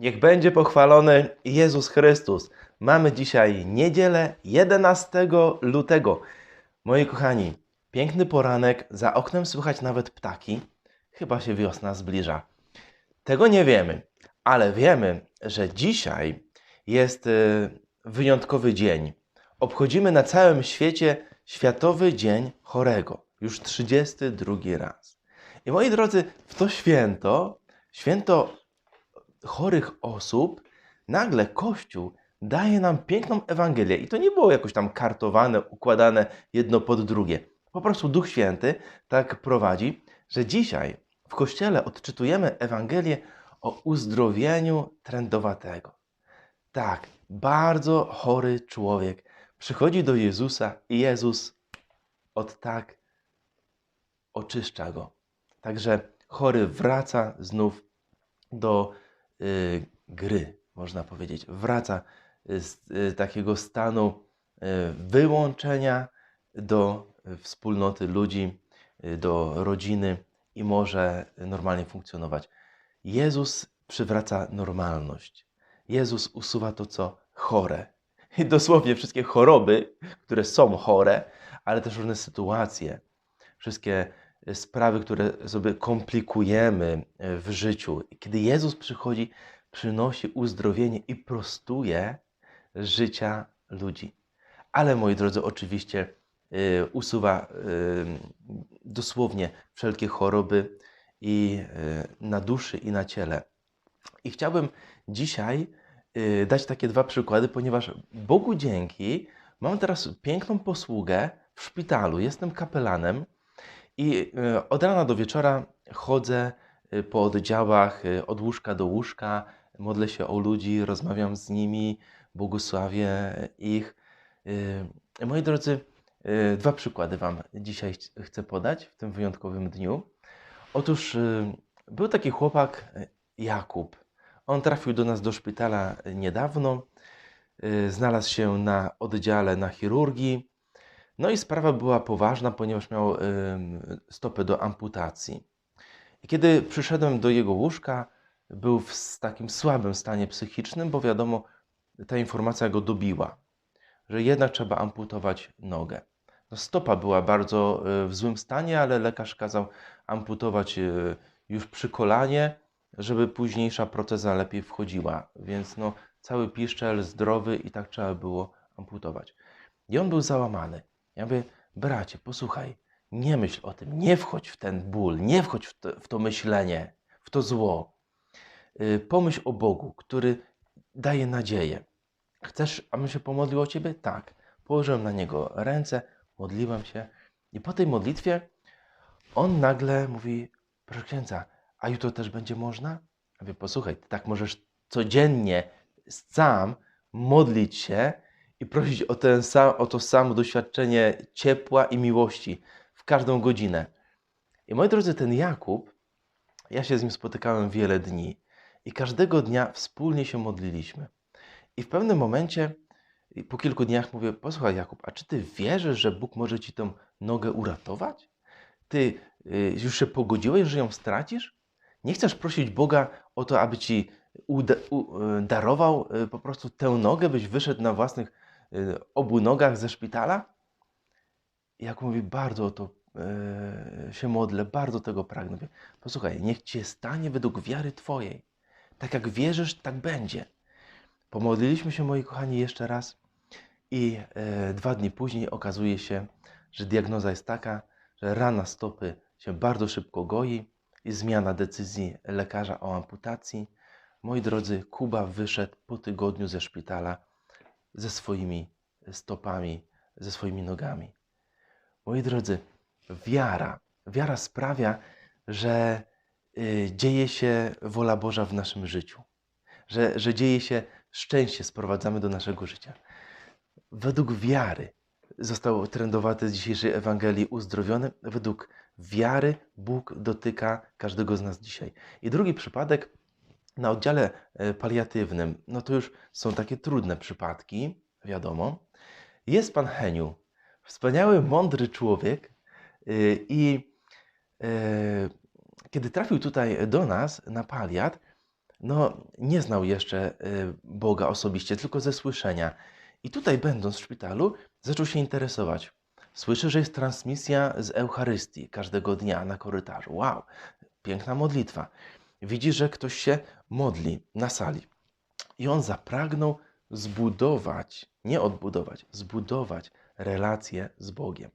Niech będzie pochwalony Jezus Chrystus. Mamy dzisiaj niedzielę 11 lutego. Moi kochani, piękny poranek, za oknem słychać nawet ptaki. Chyba się wiosna zbliża. Tego nie wiemy, ale wiemy, że dzisiaj jest y, wyjątkowy dzień. Obchodzimy na całym świecie Światowy Dzień Chorego. Już 32 raz. I moi drodzy, w to święto, święto chorych osób, nagle Kościół daje nam piękną Ewangelię. I to nie było jakoś tam kartowane, układane jedno pod drugie. Po prostu Duch Święty tak prowadzi, że dzisiaj w Kościele odczytujemy Ewangelię o uzdrowieniu trędowatego. Tak, bardzo chory człowiek przychodzi do Jezusa i Jezus od tak oczyszcza go. Także chory wraca znów do gry, można powiedzieć. Wraca z y, takiego stanu y, wyłączenia do y, wspólnoty ludzi, y, do rodziny i może normalnie funkcjonować. Jezus przywraca normalność. Jezus usuwa to, co chore. I dosłownie wszystkie choroby, które są chore, ale też różne sytuacje, wszystkie sprawy, które sobie komplikujemy e, w życiu. Kiedy Jezus przychodzi, przynosi uzdrowienie i prostuje życia ludzi. Ale moi drodzy, oczywiście e, usuwa e, dosłownie wszelkie choroby i e, na duszy i na ciele. I chciałbym dzisiaj y, dać takie dwa przykłady, ponieważ Bogu dzięki mam teraz piękną posługę w szpitalu. Jestem kapelanem i y, od rana do wieczora chodzę y, po oddziałach, y, od łóżka do łóżka, modlę się o ludzi, rozmawiam z nimi, błogosławię ich. Moi drodzy, dwa przykłady Wam dzisiaj ch- chcę podać w tym wyjątkowym dniu. Otóż był taki chłopak Jakub. On trafił do nas do szpitala niedawno, znalazł się na oddziale na chirurgii. No i sprawa była poważna, ponieważ miał stopę do amputacji. I kiedy przyszedłem do jego łóżka, był w takim słabym stanie psychicznym, bo wiadomo, ta informacja go dobiła, że jednak trzeba amputować nogę. No, stopa była bardzo y, w złym stanie, ale lekarz kazał amputować y, już przy kolanie, żeby późniejsza proteza lepiej wchodziła. Więc no, cały piszczel zdrowy i tak trzeba było amputować. I on był załamany. Ja mówię, bracie, posłuchaj, nie myśl o tym, nie wchodź w ten ból, nie wchodź w to, w to myślenie, w to zło. Y, Pomyśl o Bogu, który daje nadzieję. Chcesz, abym się pomodlił o ciebie? Tak. Położyłem na niego ręce, modliłem się i po tej modlitwie on nagle mówi, proszę księdza, a jutro też będzie można? Ja mówię, posłuchaj, ty tak możesz codziennie sam modlić się i prosić o, ten sam, o to samo doświadczenie ciepła i miłości w każdą godzinę. I moi drodzy, ten Jakub, ja się z nim spotykałem wiele dni i każdego dnia wspólnie się modliliśmy. I w pewnym momencie, po kilku dniach mówię, posłuchaj Jakub, a czy ty wierzysz, że Bóg może ci tą nogę uratować? Ty y, już się pogodziłeś, że ją stracisz? Nie chcesz prosić Boga o to, aby ci y, darował y, po prostu tę nogę, byś wyszedł na własnych obu nogach ze szpitala? Jak mówi, bardzo o to y, się modlę, bardzo tego pragnę. Posłuchaj, niech cię stanie według wiary twojej. Tak jak wierzysz, tak będzie. Pomodliliśmy się, moi kochani, jeszcze raz i e, dwa dni później okazuje się, że diagnoza jest taka, że rana stopy się bardzo szybko goi i zmiana decyzji lekarza o amputacji. Moi drodzy, Kuba wyszedł po tygodniu ze szpitala ze swoimi stopami, ze swoimi nogami. Moi drodzy, wiara, wiara sprawia, że y, dzieje się wola Boża w naszym życiu, że, że dzieje się szczęście, sprowadzamy do naszego życia. Według wiary został trędowaty z dzisiejszej Ewangelii uzdrowiony. Według wiary Bóg dotyka każdego z nas dzisiaj. I drugi przypadek na oddziale e, paliatywnym, no to już są takie trudne przypadki, wiadomo. Jest pan Heniu, wspaniały, mądry człowiek y, i e, kiedy trafił tutaj do nas na paliat, no, nie znał jeszcze y, Boga osobiście, tylko ze słyszenia. I tutaj, będąc w szpitalu, zaczął się interesować. Słyszy, że jest transmisja z Eucharystii każdego dnia na korytarzu. Wow, piękna modlitwa. Widzi, że ktoś się modli na sali. I on zapragnął zbudować, nie odbudować, zbudować relację z Bogiem.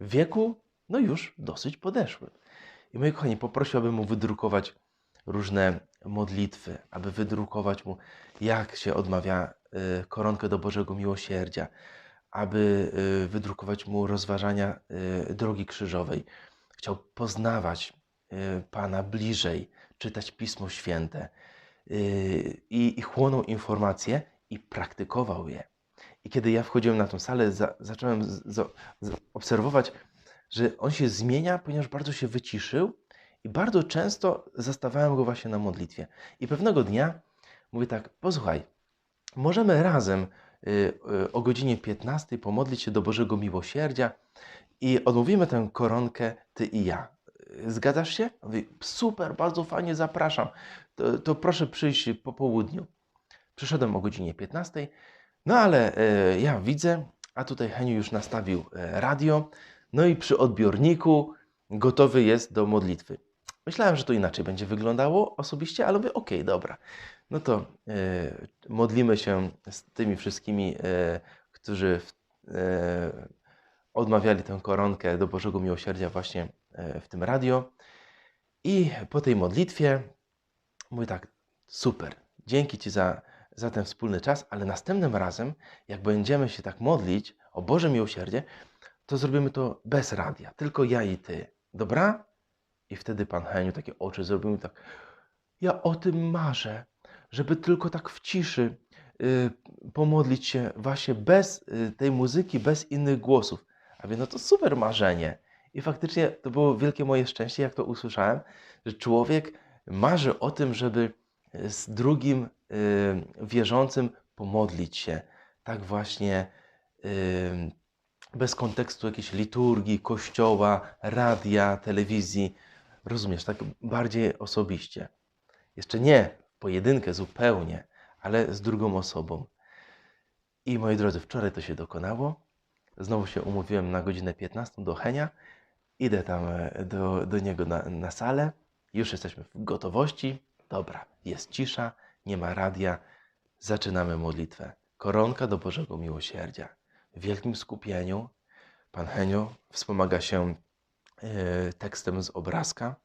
W wieku, no już dosyć podeszłym. I moi kochani, poprosił, aby mu wydrukować różne modlitwy, aby wydrukować mu, jak się odmawia y, koronkę do Bożego Miłosierdzia, aby y, wydrukować mu rozważania y, drogi krzyżowej. Chciał poznawać Pana bliżej, czytać Pismo Święte y, i, chłonął informacje i praktykował je. I kiedy ja wchodziłem na tą salę, za, zacząłem obserwować, że on się zmienia, ponieważ bardzo się wyciszył i bardzo często zastawałem go właśnie na modlitwie. I pewnego dnia mówię tak, posłuchaj, możemy razem y, y, o godzinie 15 pomodlić się do Bożego Miłosierdzia i odmówimy tę koronkę ty i ja. Zgadzasz się? Mówię, super, bardzo fajnie, zapraszam. To, to proszę przyjść po południu. Przyszedłem o godzinie 15, no ale e, ja widzę, a tutaj Heniu już nastawił e, radio, no i przy odbiorniku gotowy jest do modlitwy. Myślałem, że to inaczej będzie wyglądało osobiście, ale mówię, okej, dobra. No to e, modlimy się z tymi wszystkimi, e, którzy w, e, odmawiali tę koronkę do Bożego Miłosierdzia właśnie w tym radio. I po tej modlitwie mówię tak, super, dzięki Ci za, za ten wspólny czas, ale następnym razem, jak będziemy się tak modlić o Boże Miłosierdzie, to zrobimy to bez radia, tylko ja i Ty. Dobra? I wtedy Pan Heniu takie oczy zrobił mi tak, ja o tym marzę, żeby tylko tak w ciszy y, pomodlić się właśnie bez y, tej muzyki, bez innych głosów. A więc no to super marzenie. I faktycznie to było wielkie moje szczęście, jak to usłyszałem, że człowiek marzy o tym, żeby z drugim y, wierzącym pomodlić się. Tak właśnie y, bez kontekstu jakiejś liturgii, kościoła, radia, telewizji. Rozumiesz, tak bardziej osobiście. Jeszcze nie pojedynkę zupełnie, ale z drugą osobą. I moi drodzy, wczoraj to się dokonało. Znowu się umówiłem na godzinę 15 do Henia. Idę tam e, do, do niego na, na salę. Już jesteśmy w gotowości. Dobra, jest cisza, nie ma radia. Zaczynamy modlitwę. Koronka do Bożego Miłosierdzia. W wielkim skupieniu Pan Henio wspomaga się e, tekstem z obrazka.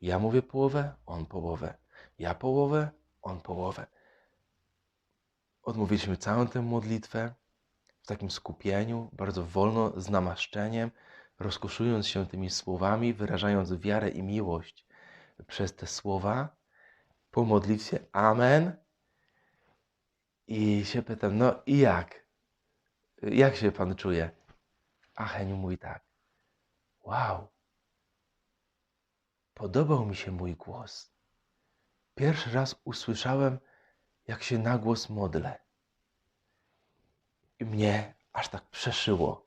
Ja mówię połowę, on połowę. Ja połowę, on połowę. Odmówiliśmy całą tę modlitwę w takim skupieniu, bardzo wolno, z namaszczeniem, rozkoszując się tymi słowami, wyrażając wiarę i miłość przez te słowa. Po modlitwie Amen. I się pytam, no i jak? Jak się Pan czuje? A Heniu mówi tak. Wow. Podobał mi się mój głos. Pierwszy raz usłyszałem, jak się na głos modlę. I mnie aż tak przeszyło.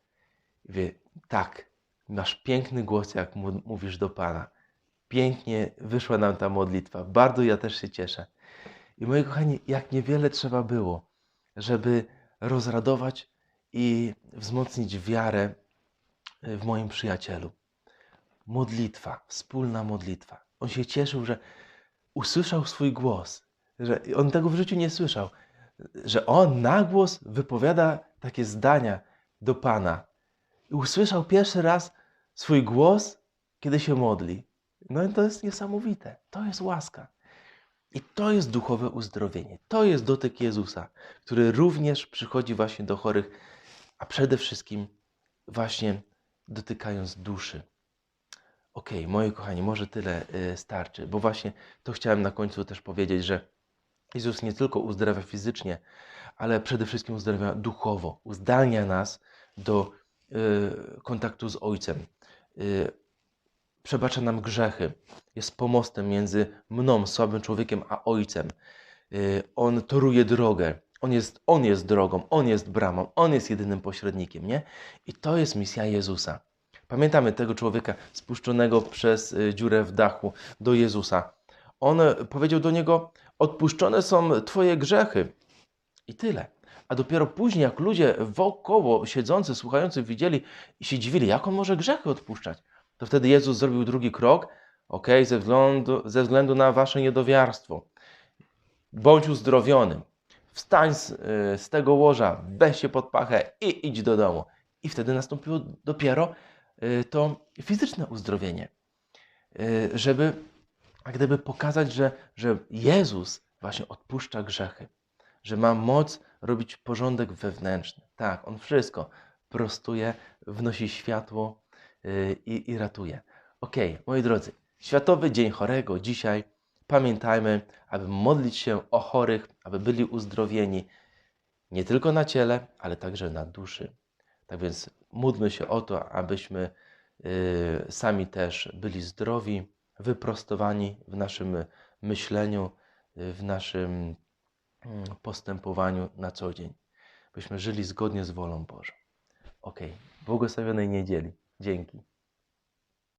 I wie, tak, masz piękny głos, jak mówisz do Pana. Pięknie wyszła nam ta modlitwa. Bardzo ja też się cieszę. I moi kochani, jak niewiele trzeba było, żeby rozradować i wzmocnić wiarę w moim przyjacielu. Modlitwa, wspólna modlitwa. On się cieszył, że usłyszał swój głos, że on tego w życiu nie słyszał, że on na głos wypowiada takie zdania do Pana. I usłyszał pierwszy raz swój głos, kiedy się modli. No i to jest niesamowite. To jest łaska. I to jest duchowe uzdrowienie. To jest dotyk Jezusa, który również przychodzi właśnie do chorych, a przede wszystkim właśnie dotykając duszy. Okej, moi kochani, może tyle y, starczy, bo właśnie to chciałem na końcu też powiedzieć, że Jezus nie tylko uzdrawia fizycznie, ale przede wszystkim uzdrawia duchowo, uzdalnia nas do y, kontaktu z Ojcem. Y, przebacza nam grzechy, jest pomostem między mną, słabym człowiekiem, a Ojcem. Y, On toruje drogę. On jest, on jest drogą, On jest bramą, On jest jedynym pośrednikiem, nie? I to jest misja Jezusa. Pamiętamy tego człowieka spuszczonego przez y, dziurę w dachu do Jezusa. on powiedział do niego: Odpuszczone są Twoje grzechy. I tyle. A dopiero później, jak ludzie wokoło siedzący, słuchający widzieli i się dziwili, jak on może grzechy odpuszczać, to wtedy Jezus zrobił drugi krok. Ok, ze względu, ze względu na wasze niedowiarstwo. Bądź uzdrowiony. Wstań z, y, z tego łoża, weź się pod pachę i idź do domu. I wtedy nastąpiło dopiero y, to fizyczne uzdrowienie. Y, Żeby jak gdyby pokazać, że, że Jezus właśnie odpuszcza grzechy, że ma moc robić porządek wewnętrzny. Tak, On wszystko prostuje, wnosi światło y, i, i ratuje. Okej, moi drodzy, Światowy Dzień Chorego dzisiaj. Pamiętajmy, aby modlić się o chorych, aby byli uzdrowieni nie tylko na ciele, ale także na duszy. Tak więc módlmy się o to, abyśmy y, sami też byli zdrowi, wyprostowani w naszym myśleniu, y, w naszym postępowaniu na co dzień. Byśmy żyli zgodnie z wolą Bożą. Ok, błogosławionej niedzieli. Dzięki.